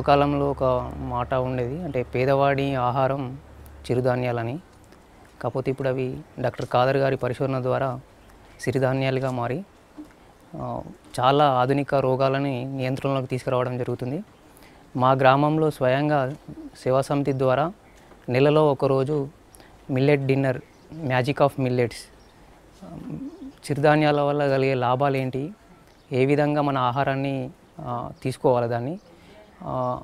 పూర్వకాలంలో ఒక మాట ఉండేది అంటే పేదవాడి ఆహారం చిరుధాన్యాలని. కాకపోతే ఇప్పుడు అవి డాక్టర్ కాదర్ గారి పరిశోధన ద్వారా సిరిధాన్యాలుగా మారి చాలా ఆధునిక రోగాలని నియంత్రణలోకి తీసుకురావడం జరుగుతుంది. మా గ్రామంలో స్వయంగా సేవా సమితి ద్వారా నెలలో ఒకరోజు millet dinner magic of millets చిరుధాన్యాల వల్ల కలిగే లాభాలు ఏంటి ఏ విధంగా మన ఆహారాన్ని తీసుకోవాలి దాన్ని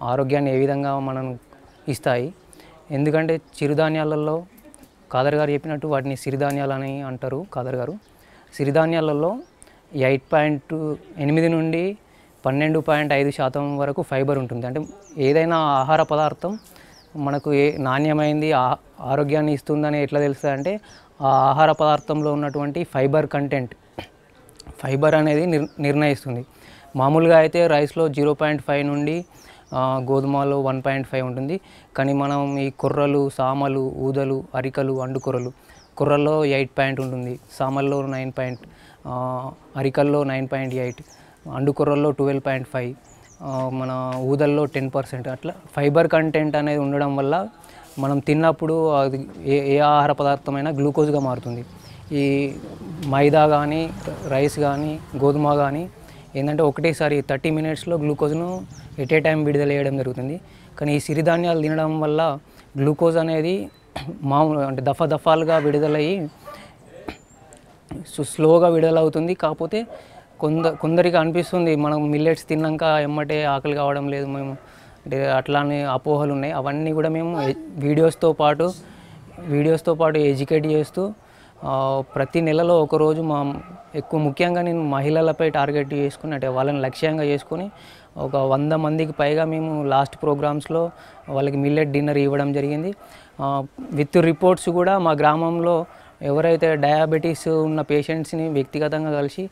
ఆరోగ్యాన్ని ఏ విధంగా మనం ఇస్తాయి. ఎందుకంటే చిరుధాన్యాలలో కాదర్ గారు చెప్పినట్టు వాటిని సిరిధాన్యాలని అంటారు కాదర్ గారు. సిరిధాన్యాలలో ఎయిట్ పాయింట్ ఎనిమిది నుండి పన్నెండు పాయింట్ ఐదు శాతం వరకు ఫైబర్ ఉంటుంది. అంటే ఏదైనా ఆహార పదార్థం మనకు ఏ నాణ్యమైంది ఆ- ఆరోగ్యాన్ని ఇస్తుందని ఎట్లా తెలుస్తుంది అంటే ఆ ఆహార పదార్థంలో ఉన్నటువంటి ఫైబర్ కంటెంట్ ఫైబర్ అనేది నిర్ నిర్ణయిస్తుంది. మామూలుగా అయితే రైస్లో జీరో పాయింట్ ఫైవ్ నుండి గోధుమలో వన్ పాయింట్ ఫైవ్ ఉంటుంది. కానీ మనం ఈ కుర్రలు సామలు ఊదలు అరికలు అండుకొరలు కుర్రల్లో ఎయిట్ పాయింట్ ఉంటుంది. సామల్లో నైన్ పాయింట్ అరికల్లో నైన్ పాయింట్ ఎయిట్ అండుకొర్రల్లో ట్వెల్వ్ పాయింట్ ఫైవ్ మన ఊదల్లో టెన్ పర్సెంట్ అట్లా ఫైబర్ కంటెంట్ అనేది ఉండడం వల్ల మనం తిన్నప్పుడు అది ఏ ఏ ఆహార పదార్థమైనా గ్లూకోజ్గా మారుతుంది. ఈ మైదా కానీ రైస్ కానీ గోధుమ కానీ ఏంటంటే ఒకటేసారి థర్టీ మినిట్స్లో గ్లూకోజ్ను ఎట్ ఏ టైం విడుదల చేయడం జరుగుతుంది. కానీ ఈ సిరిధాన్యాలు తినడం వల్ల గ్లూకోజ్ అనేది మామూలు అంటే దఫా దఫాలుగా విడుదలయ్యి స్లోగా విడుదలవుతుంది. కాకపోతే కొంద కొందరికి అనిపిస్తుంది మనం మిల్లెట్స్ తిన్నాక ఎమ్మటే ఆకలి కావడం లేదు మేము అంటే అట్లానే అపోహలు ఉన్నాయి. అవన్నీ కూడా మేము వీడియోస్తో పాటు వీడియోస్తో పాటు ఎడ్యుకేట్ చేస్తూ ప్రతి నెలలో ఒకరోజు మా ఎక్కువ ముఖ్యంగా నేను మహిళలపై టార్గెట్ చేసుకుని అంటే వాళ్ళని లక్ష్యంగా చేసుకొని ఒక వంద మందికి పైగా మేము లాస్ట్ ప్రోగ్రామ్స్లో వాళ్ళకి మిల్లెట్ డిన్నర్ ఇవ్వడం జరిగింది. విత్ రిపోర్ట్స్ కూడా మా గ్రామంలో ఎవరైతే డయాబెటీస్ ఉన్న పేషెంట్స్ని వ్యక్తిగతంగా కలిసి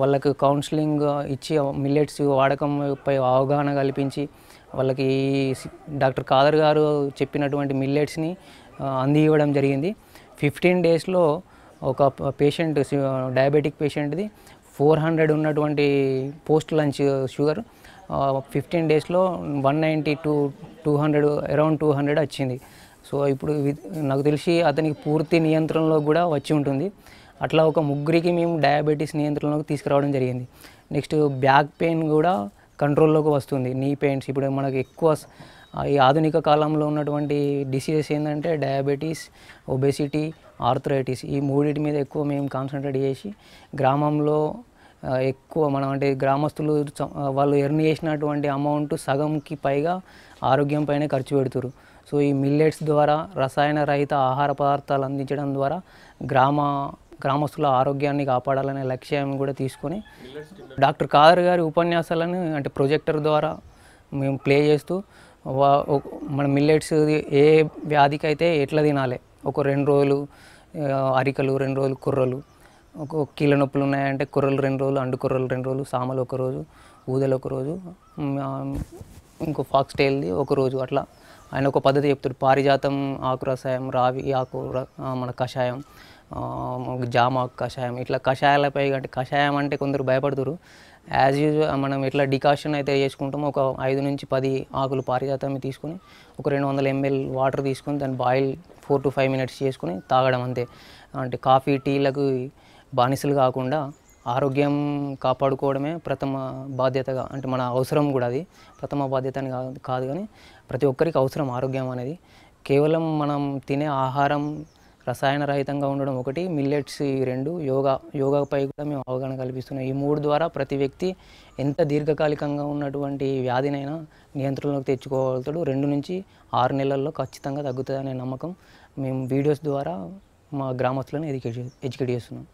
వాళ్ళకి కౌన్సిలింగ్ ఇచ్చి మిల్లెట్స్ వాడకంపై అవగాహన కల్పించి వాళ్ళకి డాక్టర్ కాదర్ గారు చెప్పినటువంటి మిల్లెట్స్ని అందివ్వడం జరిగింది. ఫిఫ్టీన్ డేస్లో ఒక పేషెంట్ డయాబెటిక్ పేషెంట్ది ఫోర్ హండ్రెడ్ ఉన్నటువంటి పోస్ట్ లంచ్ షుగర్. ఫిఫ్టీన్ డేస్లో one ninety two two hundred around two hundred వచ్చింది. సో ఇప్పుడు నాకు తెలిసి అతనికి పూర్తి నియంత్రణలో కూడా వచ్చి ఉంటుంది. అట్లా ఒక ముగ్గురికి మేము డయాబెటీస్ నియంత్రణలోకి తీసుకురావడం జరిగింది. నెక్స్ట్ బ్యాక్ పెయిన్ కూడా కంట్రోల్లోకి వస్తుంది. నీ పెయిన్స్. ఇప్పుడు మనకు ఎక్కువ ఈ ఆధునిక కాలంలో ఉన్నటువంటి డిసీజెస్ ఏంటంటే డయాబెటీస్ ఒబెసిటీ ఆర్థరైటిస్. ఈ మూడింటి మీద ఎక్కువ మేము కాన్సన్ట్రేట్ చేసి గ్రామంలో ఎక్కువ మనం అంటే గ్రామస్తులు వాళ్ళు ఎర్న్ చేసినటువంటి అమౌంట్ సగంకి పైగా ఆరోగ్యం పైనే ఖర్చు పెడుతురు సో ఈ మిల్లెట్స్ ద్వారా రసాయన రహిత ఆహార పదార్థాలు అందించడం ద్వారా గ్రామ గ్రామస్తుల ఆరోగ్యాన్ని కాపాడాలనే లక్ష్యం కూడా తీసుకొని డాక్టర్ కాదర్ గారి ఉపన్యాసాలను అంటే ప్రొజెక్టర్ ద్వారా మేము ప్లే చేస్తూ వా- మన మిల్లెట్స్ ఏ వ్యాధికి అయితే ఎట్లా తినాలి ఒక రెండు రోజులు అరికలు రెండు రోజులు కుర్రలు. ఒక కీళ్ళ నొప్పులు ఉన్నాయంటే కుర్రలు రెండు రోజులు అండు కుర్రలు రెండు రోజులు సామలు ఒక రోజు ఊదలు ఒక రోజు ఇంకో ఫాక్స్ టైల్ది ఒక రోజు అట్లా. ఆయన ఒక పద్ధతి చెప్తాడు. పారిజాతం ఆకు రసాయం రావి ఆకు మన కషాయం జామ కషాయం. ఇట్లా కషాయాలపై అంటే కషాయం అంటే కొందరు భయపడుతురు. యాజ్ యూజువల్ మనం ఎట్లా డికాషన్ అయితే చేసుకుంటామో ఒక ఐదు నుంచి పది ఆకులు పారిజాతం తీసుకొని ఒక రెండు వందల ఎంఎల్ వాటర్ తీసుకొని దాన్ని boil four to five minutes చేసుకొని తాగడం అంతే. అంటే కాఫీ టీలకు బానిసలు కాకుండా ఆరోగ్యం కాపాడుకోవడమే ప్రథమ బాధ్యతగా అంటే మన అవసరం కూడా అది. ప్రథమ బాధ్యత అని కాదు కాదు కానీ ప్రతి ఒక్కరికి అవసరం ఆరోగ్యం అనేది. కేవలం మనం తినే ఆహారం రసాయన రహితంగా ఉండడం ఒకటి మిల్లెట్స్ ఈ రెండు యోగా యోగాపై కూడా మేము అవగాహన కల్పిస్తున్నాం. ఈ మూడు ద్వారా ప్రతి వ్యక్తి ఎంత దీర్ఘకాలికంగా ఉన్నటువంటి వ్యాధినైనా నియంత్రణలోకి తెచ్చుకోగలుగుతాడు. రెండు నుంచి ఆరు నెలల్లో ఖచ్చితంగా తగ్గుతుంది అనే నమ్మకం మేము వీడియోస్ ద్వారా మా గ్రామస్తులను ఎడ్యుకేట్ ఎడ్యుకేట్ చేస్తున్నాం.